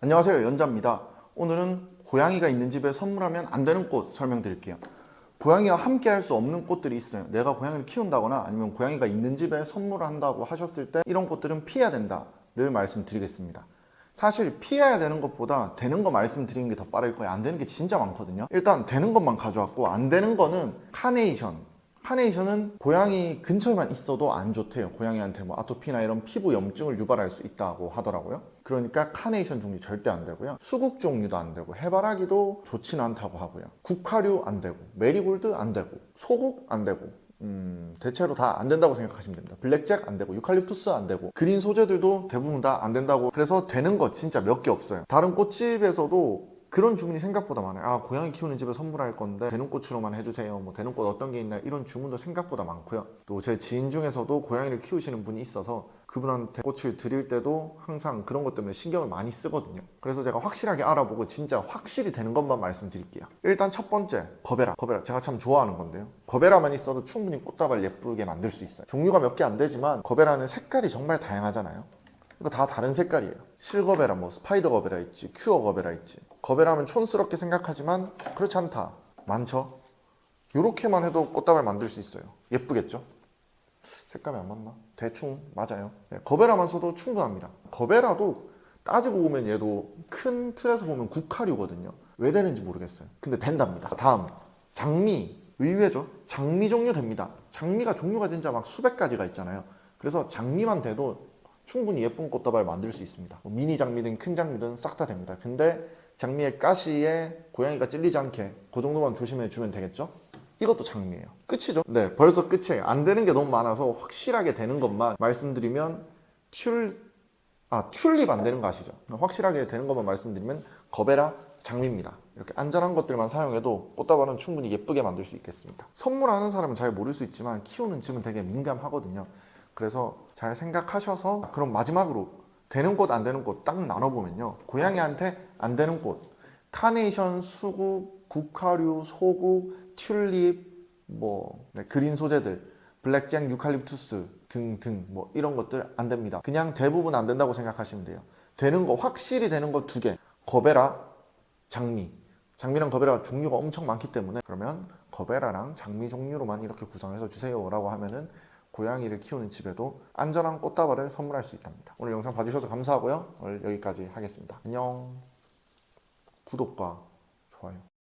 안녕하세요 연자입니다. 오늘은 고양이가 있는 집에 선물하면 안 되는 꽃 설명드릴게요. 고양이와 함께 할 수 없는 꽃들이 있어요. 내가 고양이를 키운다거나 아니면 고양이가 있는 집에 선물을 한다고 하셨을 때 이런 꽃들은 피해야 된다를 말씀드리겠습니다. 사실 피해야 되는 것보다 되는 거 말씀드리는 게 더 빠를 거예요. 안 되는 게 진짜 많거든요. 일단 되는 것만 가져왔고 안 되는 거는 카네이션 카네이션은 고양이 근처에만 있어도 안 좋대요. 고양이한테 뭐 아토피나 이런 피부 염증을 유발할 수 있다고 하더라고요. 그러니까 카네이션 종류 절대 안 되고요. 수국 종류도 안 되고 해바라기도 좋지는 않다고 하고요. 국화류 안 되고 메리골드 안 되고 소국 안 되고 음, 대체로 다 안 된다고 생각하시면 됩니다. 블랙잭 안 되고, 유칼립투스 안 되고, 그린 소재들도 대부분 다 안 된다고. 그래서 되는 거 진짜 몇 개 없어요. 다른 꽃집에서도 그런 주문이 생각보다 많아요. 아, 고양이 키우는 집에 선물할 건데, 되는 꽃으로만 해주세요. 뭐, 되는 꽃 어떤 게 있나, 이런 주문도 생각보다 많고요. 또 제 지인 중에서도 고양이를 키우시는 분이 있어서 그분한테 꽃을 드릴 때도 항상 그런 것 때문에 신경을 많이 쓰거든요. 그래서 제가 확실하게 알아보고 진짜 확실히 되는 것만 말씀드릴게요. 일단 첫 번째, 거베라. 거베라. 제가 참 좋아하는 건데요. 거베라만 있어도 충분히 꽃다발 예쁘게 만들 수 있어요. 종류가 몇 개 안 되지만, 거베라는 색깔이 정말 다양하잖아요. 이거 다 다른 색깔이에요. 실거베라, 뭐 스파이더 거베라 있지, 큐어 거베라 있지. 거베라면 촌스럽게 생각하지만 그렇지 않다. 많죠. 요렇게만 해도 꽃다발 만들 수 있어요. 예쁘겠죠? 색감이 안 맞나? 대충 맞아요. 네, 거베라만 써도 충분합니다. 거베라도 따지고 보면 얘도 큰 틀에서 보면 국화류거든요. 왜 되는지 모르겠어요. 근데 된답니다. 다음 장미 의외죠. 장미 종류 됩니다. 장미가 종류가 진짜 막 수백 가지가 있잖아요. 그래서 장미만 돼도 충분히 예쁜 꽃다발 만들 수 있습니다. 뭐 미니 장미든 큰 장미든 싹 다 됩니다. 근데 장미의 가시에 고양이가 찔리지 않게 그 정도만 조심해 주면 되겠죠? 이것도 장미예요. 끝이죠? 네, 벌써 끝이에요. 안 되는 게 너무 많아서 확실하게 되는 것만 말씀드리면 튤, 아, 튤립 안 되는 거 아시죠? 확실하게 되는 것만 말씀드리면 거베라 장미입니다. 이렇게 안전한 것들만 사용해도 꽃다발은 충분히 예쁘게 만들 수 있겠습니다. 선물하는 사람은 잘 모를 수 있지만 키우는 집은 되게 민감하거든요. 그래서 잘 생각하셔서 그럼 마지막으로 되는 꽃 안 되는 꽃 딱 나눠보면요. 고양이한테 안 되는 꽃 카네이션, 수국, 국화류, 소국, 튤립, 뭐 네, 그린 소재들, 블랙잭, 유칼립투스 등등 뭐 이런 것들 안 됩니다. 그냥 대부분 안 된다고 생각하시면 돼요. 되는 거 확실히 되는 거 두 개. 거베라, 장미. 장미랑 거베라 종류가 엄청 많기 때문에 그러면 거베라랑 장미 종류로만 이렇게 구성해서 주세요 라고 하면은 고양이를 키우는 집에도 안전한 꽃다발을 선물할 수 있답니다. 오늘 영상 봐주셔서 감사하고요. 오늘 여기까지 하겠습니다. 안녕. 구독과 좋아요.